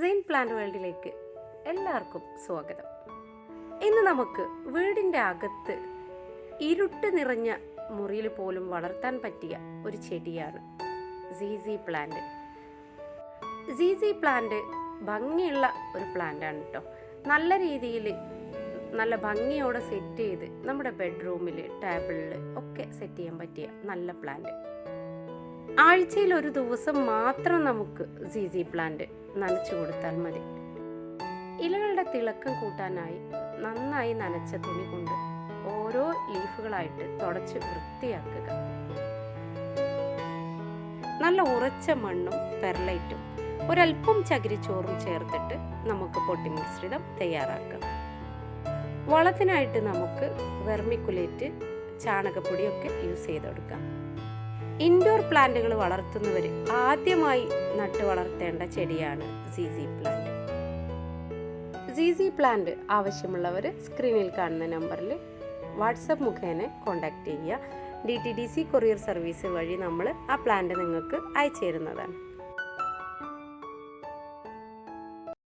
സെയിൻ plant വേൾഡിലേക്ക് എല്ലാവർക്കും സ്വാഗതം. ഇന്ന് നമുക്ക് വീടിന്റെ അകത്ത് ഇരുട്ട് നിറഞ്ഞ മുറിയിൽ പോലും വളർത്താൻ പറ്റിയ ഒരു ചെടിയാണ് സീസി പ്ലാന്റ് സീസി പ്ലാന്റ് ഭംഗിയുള്ള ഒരു പ്ലാന്റാണ് കേട്ടോ നല്ല രീതിയിൽ നല്ല ഭംഗിയോടെ സെറ്റ് ചെയ്ത് നമ്മുടെ ബെഡ്റൂമിൽ ടേബിളിൽ ഒക്കെ സെറ്റ് ചെയ്യാൻ പറ്റിയ നല്ല പ്ലാന്റ് ആഴ്ചയിൽ ഒരു ദിവസം മാത്രം നമുക്ക് സി സി പ്ലാന്റ് നനച്ചു കൊടുത്താൽ മതി. ഇലകളുടെ തിളക്കം കൂട്ടാനായി നന്നായി നനച്ച തുണി കൊണ്ട് ഓരോ ലീഫുകളായിട്ട് തുടച്ച് വൃത്തിയാക്കുക. നല്ല ഉറച്ച മണ്ണും പെർലൈറ്റും ഒരല്പം ചകിരിച്ചോറും ചേർത്തിട്ട് നമുക്ക് പൊട്ടിമിശ്രിതം തയ്യാറാക്കാം. വളത്തിനായിട്ട് നമുക്ക് വെർമിക്കുലേറ്റ് ചാണകപ്പൊടിയൊക്കെ യൂസ് ചെയ്തെടുക്കാം. ഇൻഡോർ പ്ലാന്റുകൾ വളർത്തുന്നവർ ആദ്യമായി നട്ടു വളർത്തേണ്ട ചെടിയാണ് സീസി പ്ലാന്റ്. സീസി പ്ലാന്റ് ആവശ്യമുള്ളവർ സ്ക്രീനിൽ കാണുന്ന നമ്പറിൽ വാട്സപ്പ് മുഖേന കോൺടാക്റ്റ് ചെയ്യുക. D T D C courier service വഴി നമ്മൾ ആ പ്ലാന്റ് നിങ്ങൾക്ക് അയച്ചു തരുന്നതാണ്.